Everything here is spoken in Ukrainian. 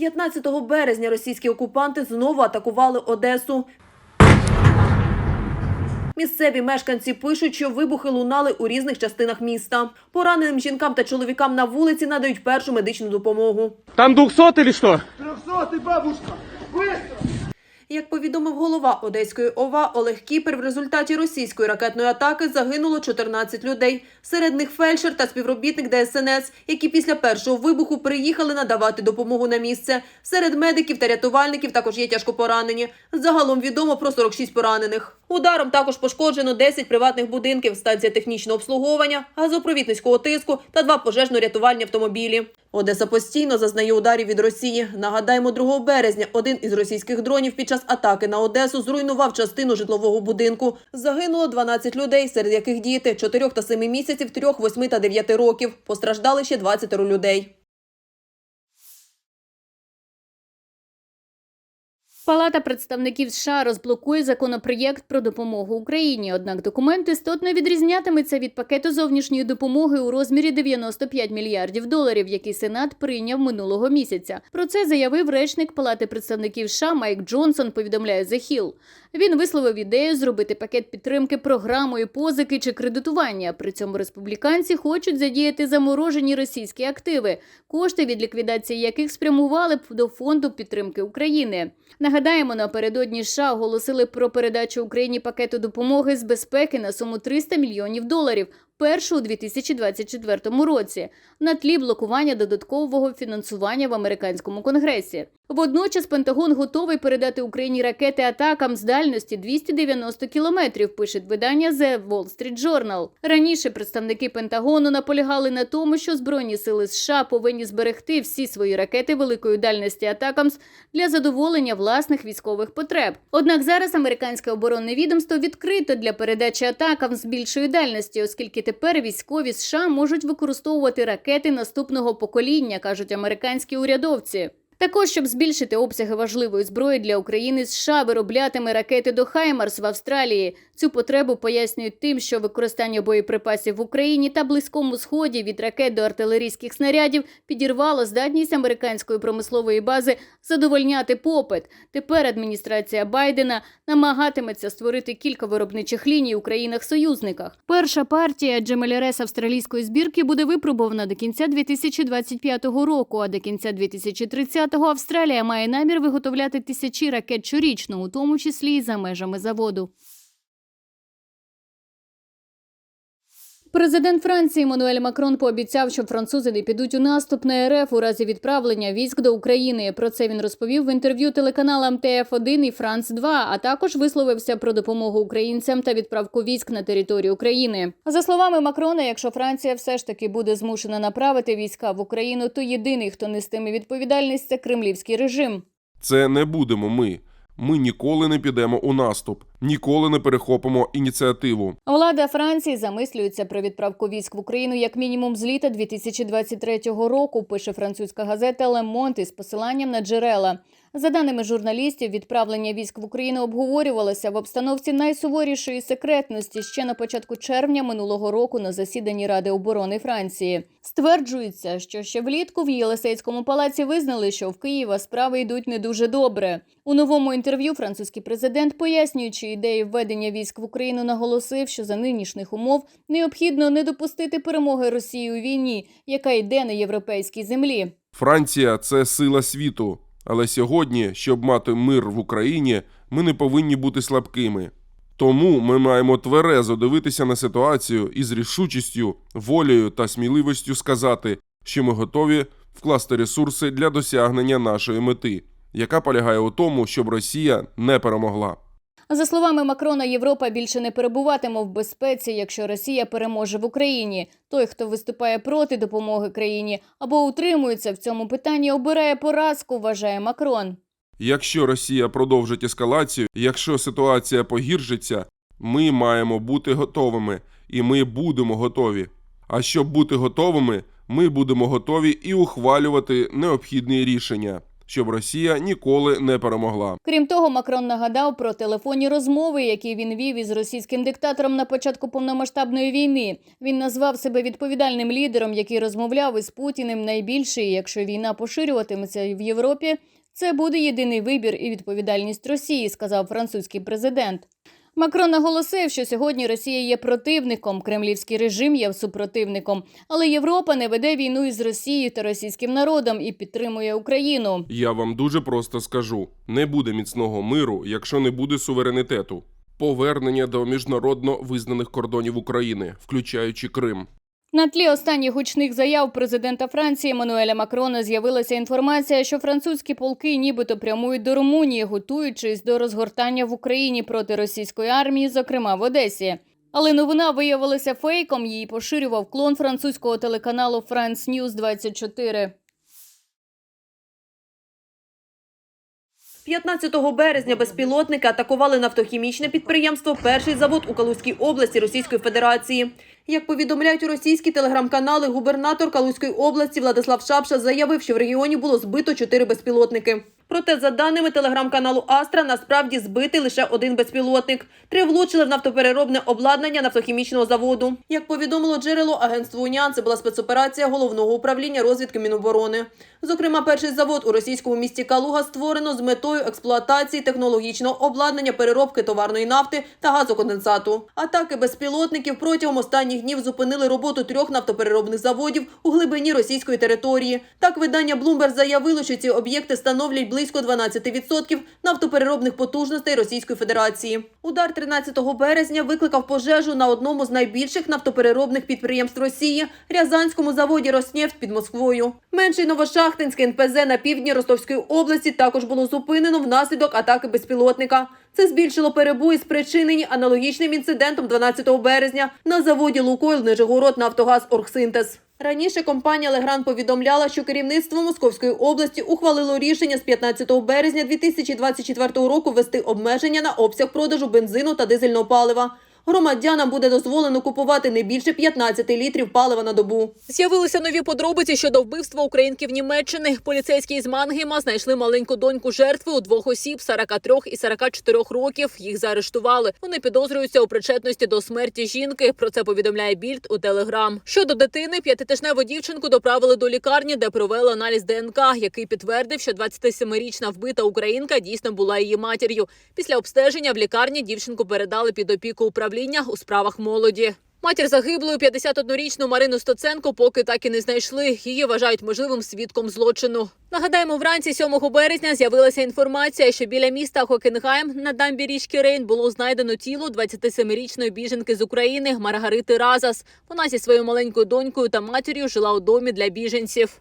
15 березня російські окупанти знову атакували Одесу. Місцеві мешканці пишуть, що вибухи лунали у різних частинах міста. Пораненим жінкам та чоловікам на вулиці надають першу медичну допомогу. Там 200 чи що? 300, бабушка! Быстро! Як повідомив голова Одеської ОВА Олег Кіпер, в результаті російської ракетної атаки загинуло 14 людей. Серед них фельдшер та співробітник ДСНС, які після першого вибуху приїхали надавати допомогу на місце. Серед медиків та рятувальників також є тяжко поранені. Загалом відомо про 46 поранених. Ударом також пошкоджено 10 приватних будинків, станція технічного обслуговування, газопровід низького тиску та два пожежно-рятувальні автомобілі. Одеса постійно зазнає ударів від Росії. Нагадаємо, 2 березня один із російських дронів під час атаки на Одесу зруйнував частину житлового будинку. Загинуло 12 людей, серед яких діти 4 та 7 місяців, 3, 8 та 9 років. Постраждали ще 20 людей. Палата представників США розблокує законопроєкт про допомогу Україні. Однак документ істотно відрізнятиметься від пакету зовнішньої допомоги у розмірі 95 мільярдів доларів, який Сенат прийняв минулого місяця. Про це заявив речник Палати представників США Майк Джонсон. Повідомляє The Hill. Він висловив ідею зробити пакет підтримки програмою позики чи кредитування. При цьому республіканці хочуть задіяти заморожені російські активи, кошти від ліквідації яких спрямували б до фонду підтримки України. Нагадаємо, напередодні США оголосили про передачу Україні пакету допомоги з безпеки на суму 300 мільйонів доларів. Першу у 2024 році на тлі блокування додаткового фінансування в американському конгресі. Водночас Пентагон готовий передати Україні ракети атакам з дальності 290 кілометрів. Пише видання The Wall Street Journal. Раніше представники Пентагону наполягали на тому, що збройні сили США повинні зберегти всі свої ракети великої дальності атакамс для задоволення власних військових потреб. Однак зараз американське оборонне відомство відкрито для передачі атакам з більшої дальності, оскільки тепер військові США можуть використовувати ракети наступного покоління, кажуть американські урядовці. Також, щоб збільшити обсяги важливої зброї для України, США вироблятиме ракети до Хаймарс в Австралії. Цю потребу пояснюють тим, що використання боєприпасів в Україні та близькому сході від ракет до артилерійських снарядів підірвало здатність американської промислової бази задовольняти попит. Тепер адміністрація Байдена намагатиметься створити кілька виробничих ліній у країнах-союзниках. Перша партія Джемелярес австралійської збірки буде випробована до кінця 2025 року, а до кінця 2030-го Австралія має намір виготовляти тисячі ракет щорічно, у тому числі і за межами заводу. Президент Франції Мануель Макрон пообіцяв, що французи не підуть у наступ на РФ у разі відправлення військ до України. Про це він розповів в інтерв'ю телеканалам ТФ1 і Франц 2 а також висловився про допомогу українцям та відправку військ на територію України. За словами Макрона, якщо Франція все ж таки буде змушена направити війська в Україну, то єдиний, хто нестиме відповідальність, це кремлівський режим. Це не будемо ми. Ми ніколи не підемо у наступ, ніколи не перехопимо ініціативу. Влада Франції замислюється про відправку військ в Україну як мінімум з літа 2023 року. Пише французька газета Лемонт із посиланням на джерела. За даними журналістів, відправлення військ в Україну обговорювалося в обстановці найсуворішої секретності ще на початку червня минулого року на засіданні Ради оборони Франції. Стверджується, що ще влітку в Єлисейському палаці визнали, що в Києва справи йдуть не дуже добре. У новому інтерв'ю французький президент, пояснюючи ідею введення військ в Україну, наголосив, що за нинішніх умов необхідно не допустити перемоги Росії у війні, яка йде на європейській землі. Франція це сила світу. Але сьогодні, щоб мати мир в Україні, ми не повинні бути слабкими. Тому ми маємо тверезо дивитися на ситуацію і з рішучістю, волею та сміливістю сказати, що ми готові вкласти ресурси для досягнення нашої мети, яка полягає у тому, щоб Росія не перемогла. За словами Макрона, Європа більше не перебуватиме в безпеці, якщо Росія переможе в Україні. Той, хто виступає проти допомоги країні або утримується в цьому питанні, обирає поразку, вважає Макрон. Якщо Росія продовжить ескалацію, якщо ситуація погіршиться, ми маємо бути готовими, і ми будемо готові. А щоб бути готовими, ми будемо готові і ухвалювати необхідні рішення, щоб Росія ніколи не перемогла. Крім того, Макрон нагадав про телефонні розмови, які він вів із російським диктатором на початку повномасштабної війни. Він назвав себе відповідальним лідером, який розмовляв із Путіним найбільше. Якщо війна поширюватиметься в Європі, це буде єдиний вибір і відповідальність Росії, сказав французький президент. Макрон наголосив, що сьогодні Росія є противником, кремлівський режим є супротивником, але Європа не веде війну із Росією та російським народом і підтримує Україну. Я вам дуже просто скажу: не буде міцного миру, якщо не буде суверенітету. Повернення до міжнародно визнаних кордонів України, включаючи Крим. На тлі останніх гучних заяв президента Франції Мануеля Макрона з'явилася інформація, що французькі полки нібито прямують до Румунії, готуючись до розгортання в Україні проти російської армії, зокрема в Одесі. Але новина виявилася фейком. Її поширював клон французького телеканалу France News 24. 15 березня безпілотники атакували нафтохімічне підприємство Перший завод у Калузькій області Російської Федерації. Як повідомляють російські телеграм-канали, губернатор Калузької області Владислав Шапша заявив, що в регіоні було збито чотири безпілотники. Проте, за даними телеграм-каналу Астра, насправді збитий лише один безпілотник. Три влучили в нафтопереробне обладнання нафтохімічного заводу. Як повідомило джерело агентство Уніан, це була спецоперація головного управління розвідки Міноборони. Зокрема, перший завод у російському місті Калуга створено з метою експлуатації технологічного обладнання переробки товарної нафти та газоконденсату. Атаки безпілотників протягом останніх днів зупинили роботу трьох нафтопереробних заводів у глибині російської території. Так, видання Bloomberg заявило, що ці об'єкти становлять близько 12% нафтопереробних потужностей Російської Федерації. Удар 13 березня викликав пожежу на одному з найбільших нафтопереробних підприємств Росії Рязанському заводі «Роснефть» під Москвою. Менший Новошахтинське НПЗ на півдні Ростовської області також було зупинено внаслідок атаки безпілотника. Це збільшило перебої, спричинені аналогічним інцидентом 12 березня на заводі «Лукойл» Нижегород Нафтогаз Оргсинтез. Раніше компанія Легран повідомляла, що керівництво Московської області ухвалило рішення з 15 березня 2024 року ввести обмеження на обсяг продажу бензину та дизельного палива. Громадянам буде дозволено купувати не більше 15 літрів палива на добу. З'явилися нові подробиці щодо вбивства українки в Німеччини. Поліцейські з Мангейма знайшли маленьку доньку жертви у двох осіб 43 і 44 років. Їх заарештували. Вони підозрюються у причетності до смерті жінки. Про це повідомляє Більд у Телеграм. Щодо дитини, п'ятитижневу дівчинку доправили до лікарні, де провели аналіз ДНК, який підтвердив, що 27-річна вбита українка дійсно була її матір'ю. Після обстеження в лікарні дівчинку передали під опіку управління у справах молоді. Матір загиблої 51-річну Марину Стоценко поки так і не знайшли. Її вважають можливим свідком злочину. Нагадаємо, вранці 7 березня з'явилася інформація, що біля міста Хокенгайм на дамбі річки Рейн було знайдено тіло 27-річної біженки з України Маргарити Разас. Вона зі своєю маленькою донькою та матір'ю жила у домі для біженців.